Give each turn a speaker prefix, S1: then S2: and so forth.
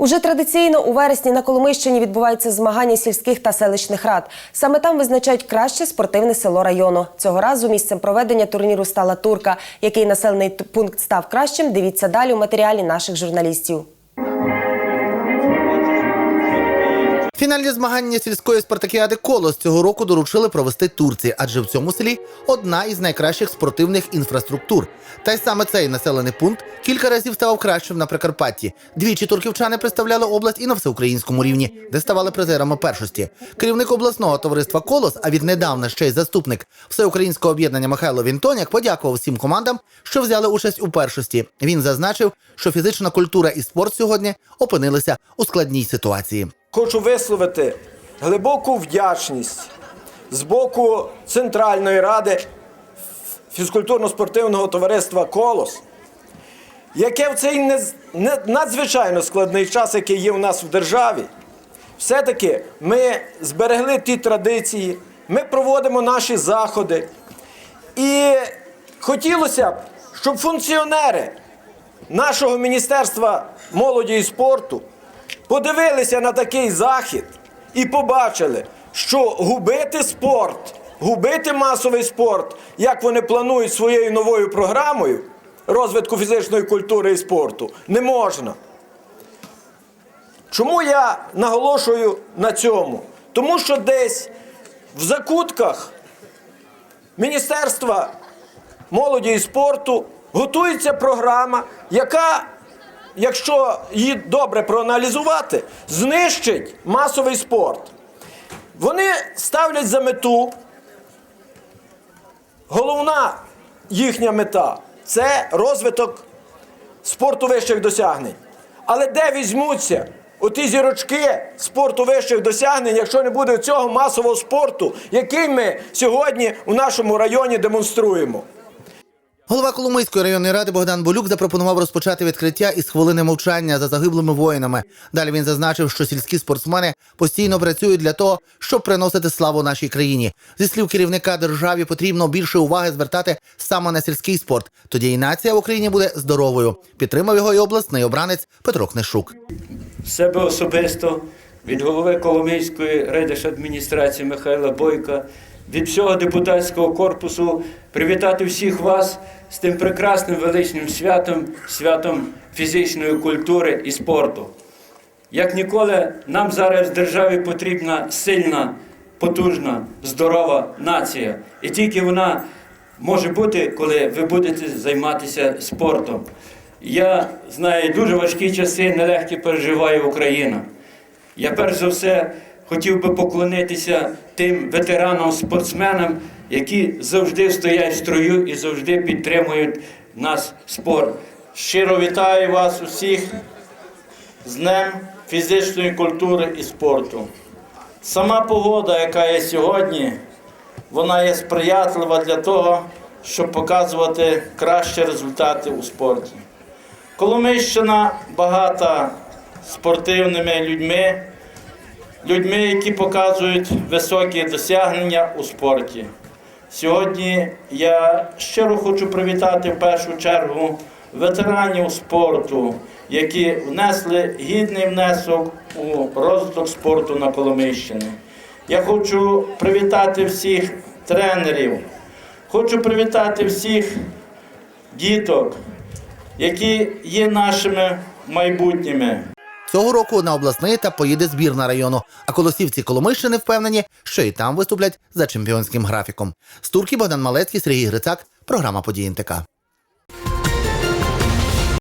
S1: Уже традиційно у вересні на Коломийщині відбуваються змагання сільських та селищних рад. Саме там визначають краще спортивне село району. Цього разу місцем проведення турніру стала Турка. Який населений пункт став кращим? Дивіться далі у матеріалі наших журналістів.
S2: Фінальні змагання сільської спартакіади Колос цього року доручили провести Турці, адже в цьому селі одна із найкращих спортивних інфраструктур. Та й саме цей населений пункт кілька разів ставав кращим на Прикарпатті. Двічі турківчани представляли область і на всеукраїнському рівні, де ставали призерами першості. Керівник обласного товариства Колос, а віднедавна ще й заступник всеукраїнського об'єднання Михайло Вінтоняк подякував всім командам, що взяли участь у першості. Він зазначив, що фізична культура і спорт сьогодні опинилися у складній ситуації.
S3: Хочу висловити глибоку вдячність з боку Центральної ради фізкультурно-спортивного товариства Колос, яке в цей надзвичайно складний час, який є у нас в державі, все-таки ми зберегли ті традиції, ми проводимо наші заходи. І хотілося б, щоб функціонери нашого Міністерства молоді і спорту подивилися на такий захід і побачили, що губити спорт, губити масовий спорт, як вони планують своєю новою програмою розвитку фізичної культури і спорту, не можна. Чому я наголошую на цьому? Тому що десь в закутках Міністерства молоді і спорту готується програма, яка, якщо її добре проаналізувати, знищить масовий спорт. Вони ставлять за мету, головна їхня мета це розвиток спорту вищих досягнень. Але де візьмуться оті зірочки спорту вищих досягнень, якщо не буде цього масового спорту, який ми сьогодні у нашому районі демонструємо?
S2: Голова Коломийської районної ради Богдан Болюк запропонував розпочати відкриття із хвилини мовчання за загиблими воїнами. Далі він зазначив, що сільські спортсмени постійно працюють для того, щоб приносити славу нашій країні. Зі слів керівника державі потрібно більше уваги звертати саме на сільський спорт. Тоді і нація в Україні буде здоровою. Підтримав його і обласний обранець Петро Книшук.
S4: Себе особисто, від голови Коломийської райдержадміністрації Михайла Бойка, від всього депутатського корпусу привітати всіх вас з тим прекрасним величним святом, святом фізичної культури і спорту. Як ніколи, нам зараз в державі потрібна сильна, потужна, здорова нація. І тільки вона може бути, коли ви будете займатися спортом. Я знаю, дуже важкі часи, нелегкі переживає Україна. Я перш за все хотів би поклонитися тим ветеранам, спортсменам, які завжди стоять в строю і завжди підтримують нас спорт.
S5: Щиро вітаю вас усіх з Днем фізичної культури і спорту. Сама погода, яка є сьогодні, вона є сприятлива для того, щоб показувати кращі результати у спорті. Коломийщина багата спортивними людьми, людьми, які показують високі досягнення у спорті. Сьогодні я щиро хочу привітати в першу чергу ветеранів спорту, які внесли гідний внесок у розвиток спорту на Коломийщині. Я хочу привітати всіх тренерів, хочу привітати всіх діток, які є нашими майбутніми.
S2: Цього року на обласний етап поїде збірна району. А колосівці Коломийщини впевнені, що і там виступлять за чемпіонським графіком. З турки Богдан Малецький, Сергій Грицак. Програма «Події НТК».